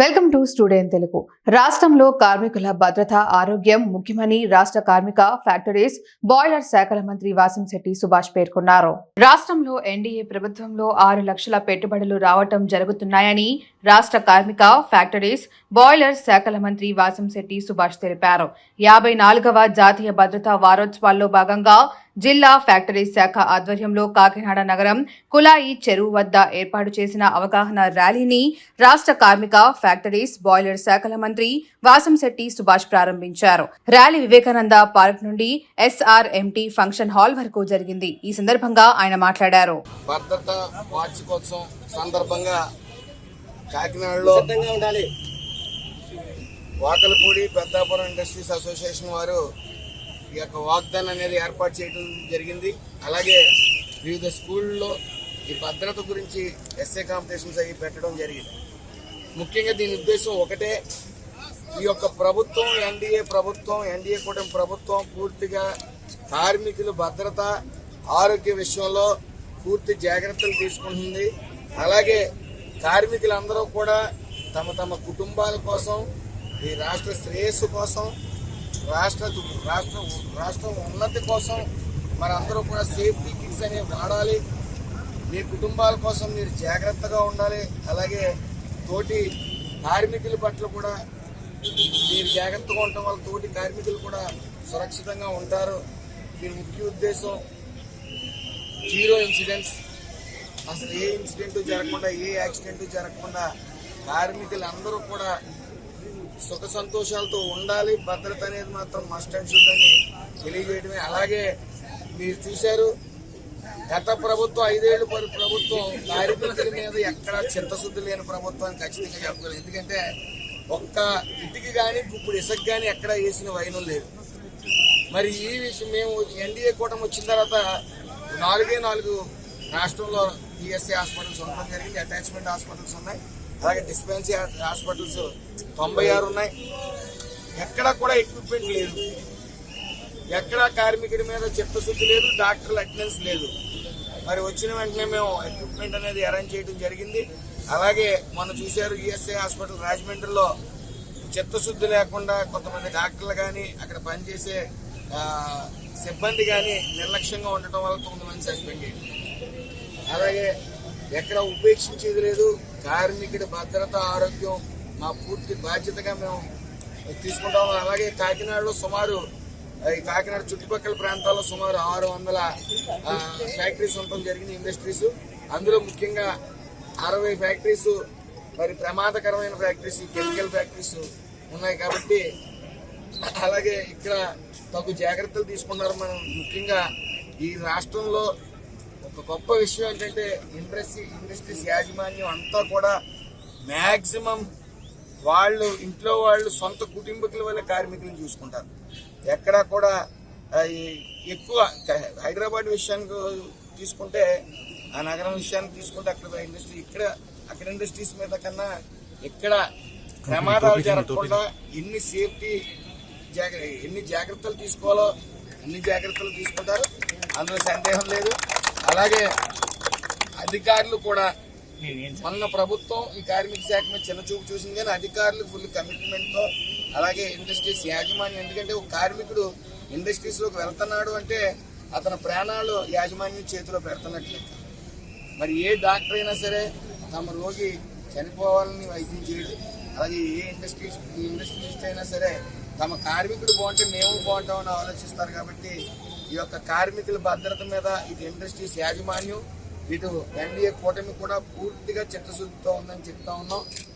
Welcome to student Telugu. రాష్ట్రంలో కార్మికుల భద్రత ఆరోగ్యం ముఖ్యమని రాష్ట్ర కార్మిక ఫ్యాక్టరీస్ బాయిలర్ శాఖల మంత్రి వాసంశెట్టి సుభాష్ పేర్కొన్నారు. రాష్ట్రంలో ఎన్డీఏ ప్రభుత్వంలో ఆరు లక్షల పెట్టుబడులు రావటం జరుగుతున్నాయని రాష్ట్ర కార్మిక ఫ్యాక్టరీస్ బాయిలర్ శాఖల మంత్రి వాసంశెట్టి సుభాష్ తెలిపారు. యాభై నాలుగవ జాతీయ భద్రతా వారోత్సవాల్లో భాగంగా జిల్లా ఫ్యాక్టరీ శాఖ ఆధ్వర్యంలో కాకినాడ నగరం కులాయి చెరువు వద్ద ఏర్పాటు చేసిన అవగాహన ర్యాలీని రాష్ట్ర కార్మిక ఫ్యాక్టరీస్ బాయిలర్ శాఖల మంత్రి వాసంశెట్టి సుభాష్ ప్రారంభించారు. ర్యాలీ వివేకానంద పార్క్ నుండి ఎస్ఆర్ఎంటీ ఫంక్షన్ హాల్ వరకు జరిగింది. ఈ సందర్భంగా ఆయన మాట్లాడారు. భద్రత వార్షికోత్సవం సందర్భంగా కాకినాడలో సిద్ధంగా ఉండాలి. వాకలపూడి పెద్దాపురం ఇండస్ట్రీస్ అసోసియేషన్ వారు ఈ యొక్క వాగ్దాన్ అనేది ఏర్పాటు చేయడం జరిగింది. అలాగే వివిధ స్కూళ్ళలో ఈ భద్రత గురించి ఎస్ఏ కాంపిటీషన్స్ అవి పెట్టడం జరిగింది. ముఖ్యంగా దీని ఉద్దేశం ఒకటే ఈ యొక్క ప్రభుత్వం ఎన్డీఏ ప్రభుత్వం ఎన్డీఏ కూటమి ప్రభుత్వం పూర్తిగా కార్మికుల భద్రత ఆరోగ్య విషయంలో పూర్తి జాగ్రత్తలు తీసుకుంటుంది. అలాగే కార్మికులందరూ కూడా తమ తమ కుటుంబాల కోసం ఈ రాష్ట్ర శ్రేయస్సు కోసం రాష్ట్ర రాష్ట్ర రాష్ట్రం ఉన్నతి కోసం మనందరూ కూడా సేఫ్టీ కిట్స్ అనేవి వాడాలి. మీ కుటుంబాల కోసం మీరు జాగ్రత్తగా ఉండాలి. అలాగే తోటి కార్మికుల పట్ల కూడా మీరు జాగ్రత్తగా ఉండటం వల్ల తోటి కార్మికులు కూడా సురక్షితంగా ఉంటారు. దీని ముఖ్య ఉద్దేశం జీరో ఇన్సిడెంట్స్. అసలు ఏ ఇన్సిడెంట్ జరగకుండా ఏ యాక్సిడెంట్ జరగకుండా కార్మికులు అందరూ కూడా సుఖ సంతోషాలతో ఉండాలి. భద్రత అనేది మాత్రం మస్ట్ అండ్ షుడ్ అని తెలియజేయడమే. అలాగే మీరు చూశారు గత ప్రభుత్వం ఐదేళ్ళు పది ప్రభుత్వం కార్మికుల మీద ఎక్కడా చిత్తశుద్ధి లేని ప్రభుత్వం ఖచ్చితంగా చెప్పగలరు. ఎందుకంటే ఒక్క ఇంటికి కానీ ఇప్పుడు ఇసుక కానీ ఎక్కడ వేసిన వైనం లేదు. మరి ఈ విషయం మేము ఎన్డీఏ కూటమి వచ్చిన తర్వాత నాలుగే నాలుగు రాష్ట్రంలో ఈఎస్ఐ హాస్పిటల్స్ ఉండడం జరిగింది. అటాచ్మెంట్ హాస్పిటల్స్ ఉన్నాయి. అలాగే డిస్పెన్సరీ హాస్పిటల్స్ తొంభై ఆరు ఉన్నాయి. ఎక్కడ కూడా ఎక్విప్మెంట్ లేదు. ఎక్కడ కార్మికుడి మీద చిత్తశుద్ధి లేదు డాక్టర్ల అటెండెన్స్ లేదు. మరి వచ్చిన వెంటనే మేము ఎక్విప్మెంట్ అనేది అరేంజ్ చేయడం జరిగింది. అలాగే మనం చూశారు ఈఎస్ఐ హాస్పిటల్ రాజమండ్రిలో చిత్తశుద్ధి లేకుండా కొంతమంది డాక్టర్లు కానీ అక్కడ పనిచేసే సిబ్బంది కానీ నిర్లక్ష్యంగా ఉండటం వల్ల తొమ్మిది మంది సస్పెండ్ చేయడం అలాగే ఎక్కడ ఉపేక్షించేది లేదు. కార్మికుడి భద్రత ఆరోగ్యం మా పూర్తి బాధ్యతగా మేము తీసుకుంటాం. అలాగే కాకినాడలో సుమారు ఈ కాకినాడ చుట్టుపక్కల ప్రాంతాల్లో సుమారు ఆరు వందల ఆ, ఫ్యాక్టరీస్ ఉండటం జరిగింది ఇండస్ట్రీస్. అందులో ముఖ్యంగా అరవై ఫ్యాక్టరీస్ మరి ప్రమాదకరమైన ఫ్యాక్టరీస్ కెమికల్ ఫ్యాక్టరీస్ ఉన్నాయి కాబట్టి అలాగే ఇక్కడ తగు జాగ్రత్తలు తీసుకున్నారు మనం ముఖ్యంగా ఈ రాష్ట్రంలో ఒక గొప్ప విషయం ఏంటంటే ఇండస్ట్రీ ఇండస్ట్రీస్ యాజమాన్యం అంతా కూడా మ్యాక్సిమం వాళ్ళు ఇంట్లో వాళ్ళు సొంత కుటుంబకుల వల్ల కార్మికులను చూసుకుంటారు. ఎక్కడా కూడా ఎక్కువ హైదరాబాద్ విషయానికి తీసుకుంటే ఆ నగరం విషయానికి తీసుకుంటే అక్కడ ఇండస్ట్రీ ఇక్కడ అక్కడ ఇండస్ట్రీస్ మీద కన్నా ఇక్కడ ప్రమాదాలు జరగకుండా ఎన్ని సేఫ్టీ జాగ్ర ఎన్ని జాగ్రత్తలు తీసుకోవాలో అన్ని జాగ్రత్తలు తీసుకుంటారు అందులో సందేహం లేదు. అలాగే అధికారులు కూడా మొన్న ప్రభుత్వం ఈ కార్మిక శాఖ మీద చిన్న చూపు చూసింది కానీ అధికారులు ఫుల్ కమిట్మెంట్తో అలాగే ఇండస్ట్రీస్ యాజమాన్యం. ఎందుకంటే ఒక కార్మికుడు ఇండస్ట్రీస్లోకి వెళ్తున్నాడు అంటే అతని ప్రాణాలు యాజమాన్యం చేతిలో పెడుతున్నట్లు మరి ఏ డాక్టర్ అయినా సరే తమ రోగి చనిపోవాలని వైద్యం చేయడు. అలాగే ఏ ఇండస్ట్రీస్ ఇండస్ట్రీస్ అయినా సరే తమ కార్మికుడు బాగుంటే మేము బాగుంటామని ఆలోచిస్తారు కాబట్టి ఈ యొక్క కార్మికుల భద్రత మీద ఇటు ఇండస్ట్రీస్ యాజమాన్యం ఇటు ఎన్డీఏ కూటమి కూడా పూర్తిగా చిత్తశుద్ధితో ఉందని చెప్తా ఉన్నాం.